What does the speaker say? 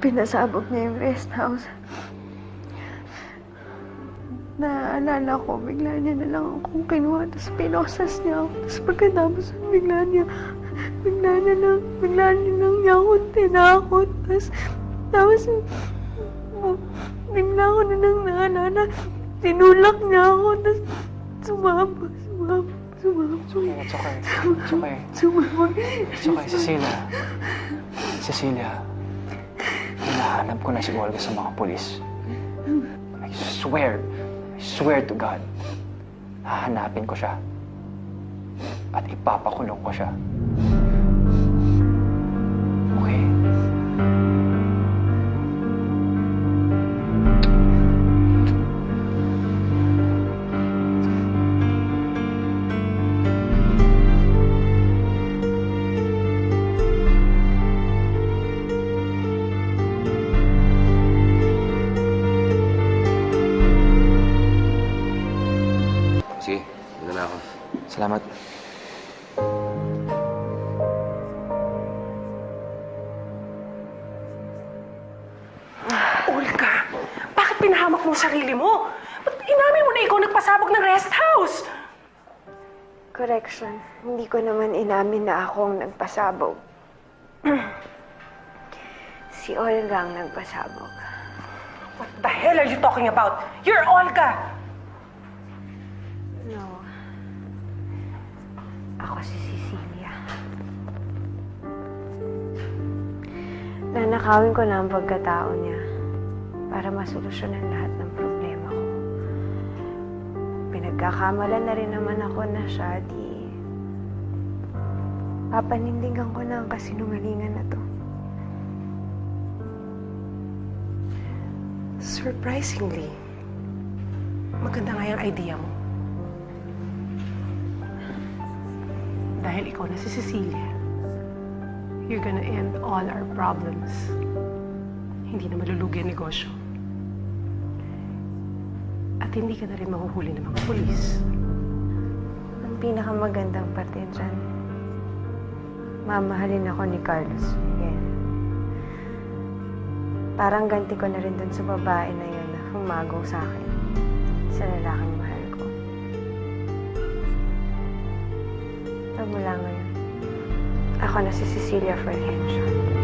pinasabog niya yung rest house. Naaalala ko, bigla niya na lang akong kinuha, tapos pinosas niya ako. Tapos pagkatapos, bigla niya, bigla niya lang, bigla niya lang niya ako tinakot. Tapos, tapos, bigla ko na lang naalala, tinulak niya ako, tapos sumama, sumama, sumama, Okay, it's okay. It's okay. sumama. It's okay, Cecilia. Cecilia. Hinahanap ko na si Olga sa mga polis. I swear, I swear to God, hahanapin ko siya. At ipapakulong ko siya. Dito na ako. Salamat. Olga, bakit pinahamak mo ang sarili mo? Ba't inamin mo na ikaw nagpasabog ng rest house? Correction, hindi ko naman inamin na ako ang nagpasabog. si Olga ang nagpasabog. What the hell are you talking about? You're Olga! Ako si Cecilia. Nanakawin ko na ang pagkatao niya para masolusyonan lahat ng problema ko. Pinagkakamalan na rin naman ako na siya, di... Papanindigan ko na ang kasinungalingan na to. Surprisingly, maganda nga yung idea mo. Dahil ikaw na si Cecilia, you're gonna end all our problems. Hindi na malulugi ang negosyo. At hindi ka na rin mahuhuli ng mga polis. Ang pinakamagandang parte dyan, mamahalin ako ni Carlos Miguel. Parang ganti ko na rin dun sa babae na yun na humagaw sa akin. Sa lalaking mahal ko. Pag mula ngayon, ako na si Cecilia Fulgencio.